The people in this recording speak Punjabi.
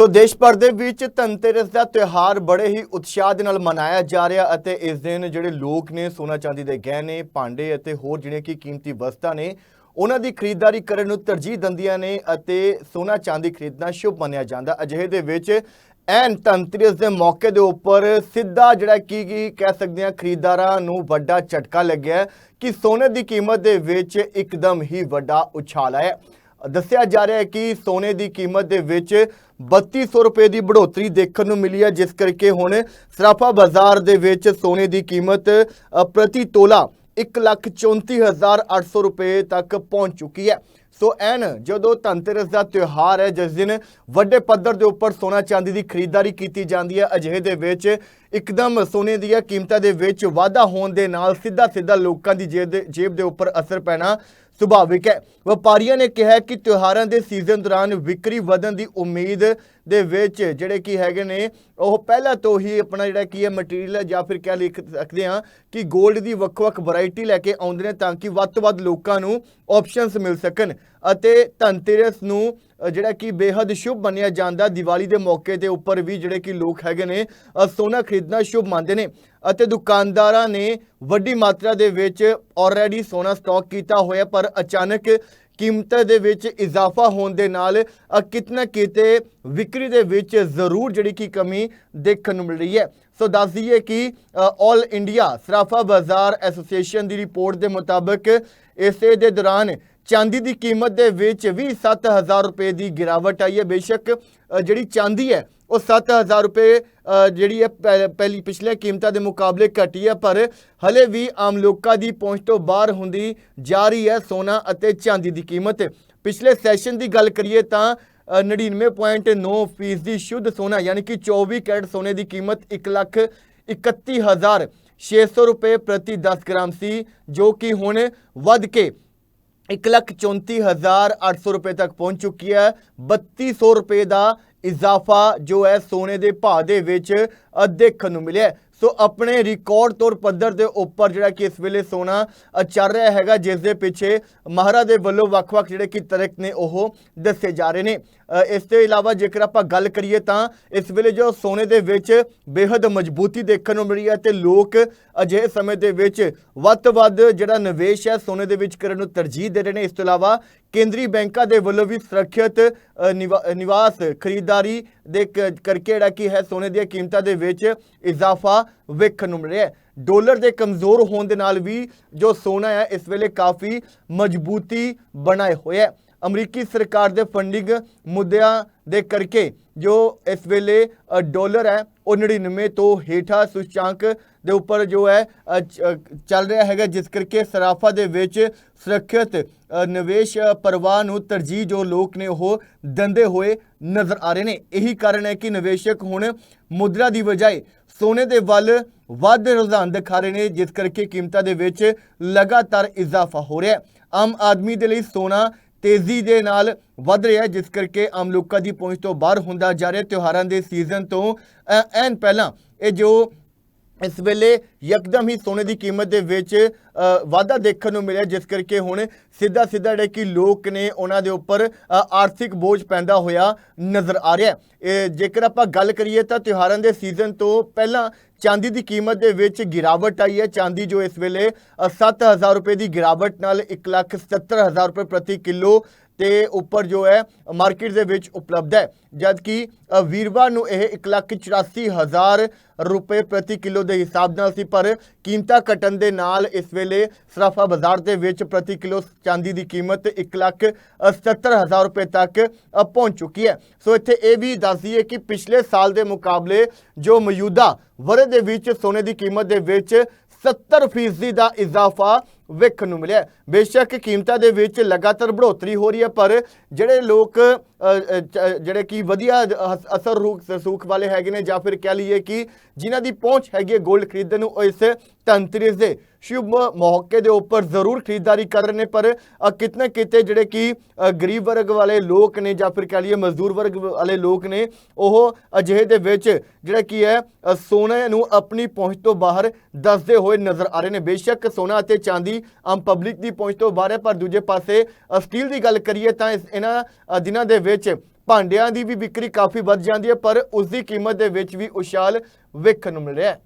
ਸੋ ਦੇਸ਼ ਭਰ ਦੇ ਵਿੱਚ ਧਨਤੇਰਸ ਦਾ ਤਿਉਹਾਰ ਬੜੇ ਹੀ ਉਤਸ਼ਾਹ ਦੇ ਨਾਲ ਮਨਾਇਆ ਜਾ ਰਿਹਾ ਅਤੇ ਇਸ ਦਿਨ ਜਿਹੜੇ ਲੋਕ ਨੇ ਸੋਨਾ ਚਾਂਦੀ ਦੇ ਗਹਿਣੇ, ਭਾਂਡੇ ਅਤੇ ਹੋਰ ਜਿਹੜੇ ਕਿ ਕੀਮਤੀ ਵਸਤਾਂ ਨੇ, ਉਹਨਾਂ ਦੀ ਖਰੀਦਦਾਰੀ ਕਰਨ ਨੂੰ ਤਰਜੀਹ ਦਿੰਦੀਆਂ ਨੇ ਅਤੇ ਸੋਨਾ ਚਾਂਦੀ ਖਰੀਦਣਾ ਸ਼ੁਭ ਮੰਨਿਆ ਜਾਂਦਾ ਅਜਿਹੇ ਦੇ ਵਿੱਚ ਐਨ ਧਨਤੇਰਸ ਦੇ ਮੌਕੇ ਦੇ ਉੱਪਰ ਸਿੱਧਾ ਜਿਹੜਾ ਕੀ ਕੀ ਕਹਿ ਸਕਦੇ ਆ ਖਰੀਦਦਾਰਾਂ ਨੂੰ ਵੱਡਾ ਝਟਕਾ ਲੱਗਿਆ ਕਿ ਸੋਨੇ ਦੀ ਕੀਮਤ ਦੇ ਵਿੱਚ ਇੱਕਦਮ ਹੀ ਵੱਡਾ ਉਛਾਲ ਆਇਆ ਹੈ। ਦੱਸਿਆ ਜਾ ਰਿਹਾ ਹੈ ਕਿ ਸੋਨੇ ਦੀ ਕੀਮਤ ਦੇ ਵਿੱਚ 3200 ਰੁਪਏ ਦੀ ਬੜੋਤਰੀ ਦੇਖਣ ਨੂੰ ਮਿਲੀ ਹੈ ਜਿਸ ਕਰਕੇ ਹੁਣ ਸਰਾਫਾ ਬਾਜ਼ਾਰ ਦੇ ਵਿੱਚ ਸੋਨੇ ਦੀ ਕੀਮਤ ਅ, ਪ੍ਰਤੀ ਤੋਲਾ 134800 ਰੁਪਏ ਤੱਕ ਪਹੁੰਚ ਚੁੱਕੀ ਹੈ। ਸੋ ਐਨ ਜਦੋਂ ਧਨਤੇਰਸ ਦਾ ਤਿਉਹਾਰ ਹੈ ਜਿਸ ਦਿਨ ਵੱਡੇ ਪੱਧਰ ਦੇ ਉੱਪਰ ਸੋਨਾ ਚਾਂਦੀ ਦੀ ਖਰੀਦਦਾਰੀ ਕੀਤੀ ਜਾਂਦੀ ਹੈ ਅਜਿਹੇ ਦੇ ਵਿੱਚ ਇੱਕਦਮ ਸੋਨੇ ਦੀਆਂ ਕੀਮਤਾਂ ਦੇ ਵਿੱਚ ਵਾਧਾ ਹੋਣ ਦੇ ਨਾਲ ਸਿੱਧਾ ਸਿੱਧਾ ਲੋਕਾਂ ਦੀ ਜੇਬ ਦੇ ਜੇਬ ਦੇ ਉੱਪਰ ਅਸਰ ਪੈਣਾ ਸੁਭਾਵਿਕ ਹੈ। ਵਪਾਰੀਆਂ ਨੇ ਕਿਹਾ ਕਿ ਤਿਉਹਾਰਾਂ ਦੇ ਸੀਜ਼ਨ ਦੌਰਾਨ ਵਿਕਰੀ ਵਧਣ ਦੀ ਉਮੀਦ ਦੇ ਵਿੱਚ ਜਿਹੜੇ ਕੀ ਹੈਗੇ ਨੇ, ਉਹ ਪਹਿਲਾਂ ਤੋਂ ਹੀ ਆਪਣਾ ਜਿਹੜਾ ਕੀ ਹੈ ਮਟੀਰੀਅਲ ਜਾਂ ਫਿਰ ਕਹਿ ਲਿਖ ਸਕਦੇ ਹਾਂ ਕਿ 골ਡ ਦੀ ਵੱਖ-ਵੱਖ ਵੈਰਾਈਟੀ ਲੈ ਕੇ ਆਉਂਦੇ ਨੇ ਤਾਂ ਕਿ ਵੱਧ ਤੋਂ ਵੱਧ ਲੋਕਾਂ ਨੂੰ ਆਪਸ਼ਨਸ ਮਿਲ ਸਕਣ। ਅਤੇ ਧਨਤੇਰਸ ਨੂੰ ਜਿਹੜਾ ਕਿ ਬੇहद ਸ਼ੁਭ ਮੰਨਿਆ ਜਾਂਦਾ ਦੀਵਾਲੀ ਦੇ ਮੌਕੇ ਦੇ ਉੱਪਰ ਵੀ ਜਿਹੜੇ ਕਿ ਲੋਕ ਹੈਗੇ ਨੇ ਸੋਨਾ ਖਰੀਦਣਾ ਸ਼ੁਭ ਮੰਨਦੇ ਨੇ ਅਤੇ ਦੁਕਾਨਦਾਰਾਂ ਨੇ ਵੱਡੀ ਮਾਤਰਾ ਦੇ ਵਿੱਚ ਆਲਰੇਡੀ ਸੋਨਾ ਸਟਾਕ ਕੀਤਾ ਹੋਇਆ ਪਰ ਅਚਾਨਕ ਕੀਮਤਾਂ ਦੇ ਵਿੱਚ ਇਜ਼ਾਫਾ ਹੋਣ ਦੇ ਨਾਲ ਅ, ਕਿਤਨਾ ਕਿਤੇ ਵਿਕਰੀ ਦੇ ਵਿੱਚ ਜ਼ਰੂਰ ਜਿਹੜੀ ਕਿ ਕਮੀ ਦੇਖਣ ਨੂੰ ਮਿਲ ਰਹੀ ਹੈ। ਸੋ ਦੱਸ ਦਈਏ ਕਿ ਆਲ ਇੰਡੀਆ ਸਰਾਫਾ ਬਾਜ਼ਾਰ ਐਸੋਸੀਏਸ਼ਨ ਦੀ ਰਿਪੋਰਟ ਦੇ ਮੁਤਾਬਕ ਇਸੇ ਦੇ ਦੌਰਾਨ ਚਾਂਦੀ ਦੀ ਕੀਮਤ ਦੇ ਵਿੱਚ ਵੀ 7000 ਰੁਪਏ ਦੀ ਗਿਰਾਵਟ ਆਈ ਹੈ। ਬੇਸ਼ੱਕ ਜਿਹੜੀ ਚਾਂਦੀ ਹੈ ਉਹ 7000 ਰੁਪਏ ਜਿਹੜੀ ਹੈ ਪਹਿ- ਪਹਿਲੀ ਪਿਛਲੇ ਕੀਮਤਾਂ ਦੇ ਮੁਕਾਬਲੇ ਘਟੀ ਹੈ ਪਰ ਹਲੇ ਵੀ ਆਮ ਲੋਕਾਂ ਦੀ ਪਹੁੰਚ ਤੋਂ ਬਾਹਰ ਹੁੰਦੀ ਜਾ ਰਹੀ ਹੈ ਸੋਨਾ ਅਤੇ ਚਾਂਦੀ ਦੀ ਕੀਮਤ। ਪਿਛਲੇ ਸੈਸ਼ਨ ਦੀ ਗੱਲ ਕਰੀਏ ਤਾਂ ਅ, 99.9 ਫੀਸਦੀ ਸ਼ੁੱਧ ਸੋਨਾ ਯਾਨੀ ਕਿ 24 ਕੈਰਟ ਸੋਨੇ ਦੀ ਕੀਮਤ 1 ਲੱਖ 31600 ਰੁਪਏ ਪ੍ਰਤੀ 10 ਗ੍ਰਾਮ ਸੀ ਜੋ ਕਿ ਹੁਣ ਵੱਧ ਕੇ ਇੱਕ ਲੱਖ ਚੌਂਤੀ ਹਜ਼ਾਰ ਅੱਠ ਸੌ ਰੁਪਏ ਤੱਕ ਪਹੁੰਚ ਚੁੱਕੀ ਹੈ। 3200 ਰੁਪਏ ਦਾ ਇਜ਼ਾਫਾ ਜੋ ਹੈ ਸੋਨੇ ਦੇ ਭਾਅ ਦੇ ਵਿੱਚ ਦੇਖਣ ਨੂੰ ਮਿਲਿਆ ਸੋ ਆਪਣੇ ਰਿਕਾਰਡ ਤੌਰ ਪੱਧਰ ਦੇ ਉੱਪਰ ਜਿਹੜਾ ਕਿ ਇਸ ਵੇਲੇ ਸੋਨਾ ਅ, ਚੱਲ ਰਿਹਾ ਹੈਗਾ ਜਿਸ ਦੇ ਪਿੱਛੇ ਮਹਾਰਾ ਦੇ ਵੱਲੋਂ ਵੱਖ-ਵੱਖ ਜਿਹੜੇ ਕਿ ਤਰਕ ਨੇ ਉਹ ਦੱਸੇ ਜਾ ਰਹੇ ਨੇ। ਇਸ ਤੋਂ ਇਲਾਵਾ ਜੇਕਰ ਆਪਾਂ ਗੱਲ ਕਰੀਏ ਤਾਂ ਇਸ ਵੇਲੇ ਜੋ ਸੋਨੇ ਦੇ ਵਿੱਚ ਬੇहद ਮਜ਼ਬੂਤੀ ਦੇਖਣ ਨੂੰ ਮਿਲੀ ਹੈ ਤੇ ਲੋਕ ਅਜਿਹੇ ਸਮੇਂ ਦੇ ਵਿੱਚ ਵੱਧ ਤੋਂ ਵੱਧ ਜਿਹੜਾ ਨਿਵੇਸ਼ ਹੈ ਸੋਨੇ ਦੇ ਵਿੱਚ ਕਰਨ ਨੂੰ ਤਰਜੀਹ ਦੇ ਰਹੇ ਨੇ। ਇਸ ਤੋਂ ਇਲਾਵਾ ਕੇਂਦਰੀ ਬੈਂਕਾਂ ਦੇ ਵੱਲੋਂ ਵੀ ਸੁਰੱਖਿਅਤ ਨਿਵਾ- ਨਿਵਾਸ ਖਰੀਦਦਾਰੀ ਦੇ ਕ- ਕਰਕੇ ਜਿਹੜਾ ਕਿ ਹੈ ਸੋਨੇ ਦੀਆਂ ਕੀਮਤਾਂ ਦੇ ਵਿੱਚ ਇਜ਼ਾਫਾ ਵੇਖਣ ਨੂੰ ਮਿਲ ਰਿਹਾ ਹੈ। ਡਾਲਰ ਦੇ ਕਮਜ਼ੋਰ ਹੋਣ ਦੇ ਨਾਲ ਵੀ ਜੋ ਸੋਨਾ ਹੈ ਇਸ ਵੇਲੇ ਕਾਫੀ ਮਜ਼ਬੂਤੀ ਬਣਾਏ ਹੋਇਆ ਹੈ। ਅਮਰੀਕੀ ਸਰਕਾਰ ਦੇ ਫੰਡਿੰਗ ਮੁੱਦਿਆਂ ਦੇ ਕਰਕੇ ਜੋ ਇਸ ਵੇਲੇ ਅ, ਡਾਲਰ ਹੈ ਉਹ 99 ਤੋਂ ਹੇਠਾਂ ਸੂਚਾਂਕ ਦੇ ਉੱਪਰ ਜੋ ਹੈ ਚੱਲ ਰਿਹਾ ਹੈਗਾ ਜਿਸ ਕਰਕੇ ਸਰਾਫਾ ਦੇ ਵਿੱਚ ਸੁਰੱਖਿਅਤ ਨਿਵੇਸ਼ ਅ, ਪ੍ਰਵਾਹ ਨੂੰ ਤਰਜੀਹ ਜੋ ਲੋਕ ਨੇ ਉਹ ਦੰਦੇ ਹੋਏ ਨਜ਼ਰ ਆ ਰਹੇ ਨੇ। ਇਹੀ ਕਾਰਨ ਹੈ ਕਿ ਨਿਵੇਸ਼ਕ ਹੁਣ ਮੁਦਰਾ ਦੀ ਬਜਾਏ ਸੋਨੇ ਦੇ ਵੱਲ ਵੱਧ ਰੁਝਾਨ ਦਿਖਾ ਰਹੇ ਨੇ, ਜਿਸ ਕਰਕੇ ਕੀਮਤਾਂ ਦੇ ਵਿੱਚ ਲਗਾਤਾਰ ਇਜ਼ਾਫਾ ਹੋ ਰਿਹਾ ਹੈ। ਆਮ ਆਦਮੀ ਦੇ ਲਈ ਸੋਨਾ ਤੇਜ਼ੀ ਦੇ ਨਾਲ ਵੱਧ ਰਿਹਾ ਜਿਸ ਕਰਕੇ ਆਮ ਲੋਕਾਂ ਦੀ ਪਹੁੰਚ ਤੋਂ ਬਾਹਰ ਹੁੰਦਾ ਜਾ ਰਿਹਾ ਤਿਉਹਾਰਾਂ ਦੇ ਸੀਜ਼ਨ ਤੋਂ ਐਨ ਪਹਿਲਾਂ ਇਹ ਜੋ ਇਸ ਵੇਲੇ ਯਕਦਮ ਹੀ ਸੋਨੇ ਦੀ ਕੀਮਤ ਦੇ ਵਿੱਚ ਵਾਧਾ ਦੇਖਣ ਨੂੰ ਮਿਲਿਆ ਜਿਸ ਕਰਕੇ ਹੁਣ ਸਿੱਧਾ ਸਿੱਧਾ ਜਿਹੜੇ ਕਿ ਲੋਕ ਨੇ ਉਹਨਾਂ ਦੇ ਉੱਪਰ ਆਰਥਿਕ ਬੋਝ ਪੈਂਦਾ ਹੋਇਆ ਨਜ਼ਰ ਆ ਰਿਹਾ ਹੈ। ਜੇਕਰ ਆਪਾਂ ਗੱਲ ਕਰੀਏ ਤਾਂ ਤਿਉਹਾਰਾਂ ਦੇ ਸੀਜ਼ਨ ਤੋਂ ਪਹਿਲਾਂ ਚਾਂਦੀ ਦੀ ਕੀਮਤ ਦੇ ਵਿੱਚ ਗਿਰਾਵਟ ਆਈ ਹੈ ਚਾਂਦੀ ਜੋ ਇਸ ਵੇਲੇ ਅ, 7000 ਰੁਪਏ ਦੀ ਗਿਰਾਵਟ ਨਾਲ 177000 ਰੁਪਏ ਪ੍ਰਤੀ ਕਿਲੋ ਤੇ ਉੱਪਰ ਜੋ ਹੈ ਮਾਰਕੀਟ ਦੇ ਵਿੱਚ ਉਪਲਬਧ ਹੈ। ਜਦ ਕਿ ਅ, ਵੀਰਵਾਰ ਨੂੰ ਇਹ 184000 ਰੁਪਏ ਪ੍ਰਤੀ ਕਿਲੋ ਦੇ ਹਿਸਾਬ ਨਾਲ ਸੀ ਪਰ ਕੀਮਤਾਂ ਘਟਣ ਦੇ ਨਾਲ ਇਸ ਵੇਲੇ ਸਰਾਫਾ ਬਾਜ਼ਾਰ ਦੇ ਵਿੱਚ ਪ੍ਰਤੀ ਕਿਲੋ ਚਾਂਦੀ ਦੀ ਕੀਮਤ 177000 ਰੁਪਏ ਤੱਕ ਪਹੁੰਚ ਚੁੱਕੀ ਹੈ। ਸੋ ਇੱਥੇ ਇਹ ਵੀ ਦੱਸ ਦਈਏ ਕਿ ਪਿਛਲੇ ਸਾਲ ਦੇ ਮੁਕਾਬਲੇ ਜੋ ਮੌਜੂਦਾ ਵਰੇ ਦੇ ਵਿੱਚ ਸੋਨੇ ਦੀ ਕੀਮਤ ਦੇ ਵਿੱਚ 70% ਦਾ ਇਜ਼ਾਫਾ ਵੇਖਣ ਨੂੰ ਮਿਲਿਆ। ਬੇਸ਼ੱਕ ਕੀਮਤਾਂ ਦੇ ਵਿੱਚ ਲਗਾਤਾਰ ਬੜੋਤਰੀ ਹੋ ਰਹੀ ਹੈ ਪਰ ਜਿਹੜੇ ਲੋਕ ਅ, ਜਿਹੜੇ ਕਿ ਵਧੀਆ ਅਸਰ ਰੂਖ ਸੂਖ ਵਾਲੇ ਹੈਗੇ ਨੇ ਜਾਂ ਫਿਰ ਕਹਿ ਲਈਏ ਕਿ ਜਿਨ੍ਹਾਂ ਦੀ ਪਹੁੰਚ ਹੈਗੀ ਹੈ 골ਡ ਖਰੀਦਣ ਨੂੰ ਉਹ ਇਸ ਧਨਤੇਰਸ ਦੇ ਸ਼ੁਭ ਮੌਕੇ ਦੇ ਉੱਪਰ ਜ਼ਰੂਰ ਖਰੀਦਦਾਰੀ ਕਰ ਰਹੇ ਨੇ ਪਰ ਅ, ਕਿਤਨੇ ਕਿਤੇ ਜਿਹੜੇ ਕਿ ਗਰੀਬ ਵਰਗ ਵਾਲੇ ਲੋਕ ਨੇ ਜਾਂ ਫਿਰ ਕਹਿ ਲਈਏ ਮਜ਼ਦੂਰ ਵਰਗ ਵਾਲੇ ਲੋਕ ਨੇ ਉਹ ਅਜਿਹੇ ਦੇ ਵਿੱਚ ਜਿਹੜਾ ਕੀ ਹੈ ਅ, ਸੋਨੇ ਨੂੰ ਆਪਣੀ ਪਹੁੰਚ ਤੋਂ ਬਾਹਰ ਦੱਸਦੇ ਹੋਏ ਨਜ਼ਰ ਆ ਰਹੇ ਨੇ। ਬੇਸ਼ੱਕ ਸੋਨਾ ਅਤੇ ਚਾਂਦੀ ਆਮ ਪਬਲਿਕ ਦੀ ਪਹੁੰਚ ਤੋਂ ਬਾਹਰ ਹੈ ਪਰ ਦੂਜੇ ਪਾਸੇ ਸਟੀਲ ਦੀ ਗੱਲ ਕਰੀਏ ਤਾਂ ਇਸ ਇਹਨਾਂ ਦਿਨਾਂ ਦੇ ਵਿੱਚ ਭਾਂਡਿਆਂ ਦੀ ਵੀ ਵਿਕਰੀ ਕਾਫੀ ਵੱਧ ਜਾਂਦੀ ਹੈ ਪਰ ਉਸ ਦੀ ਕੀਮਤ ਦੇ ਵਿੱਚ ਵੀ ਉਛਾਲ ਵੇਖਣ ਨੂੰ ਮਿਲ ਰਿਹਾ ਹੈ।